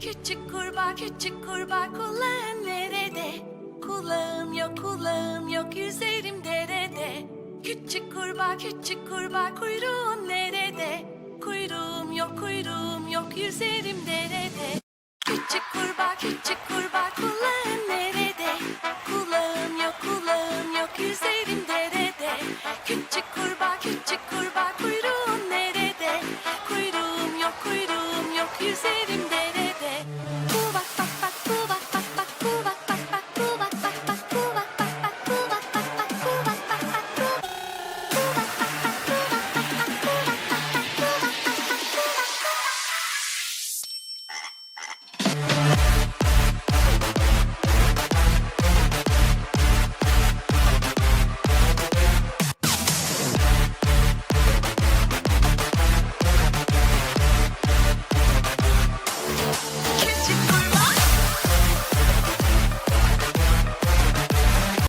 Küçük kurbağa küçük kurbağa kulağın nerede? Kulağım yok kulağım yok üzerim derede. Küçük kurbağa küçük kurbağa kuyruğun nerede? Kuyruğum yok kuyruğum yok yüzerim üzerimde.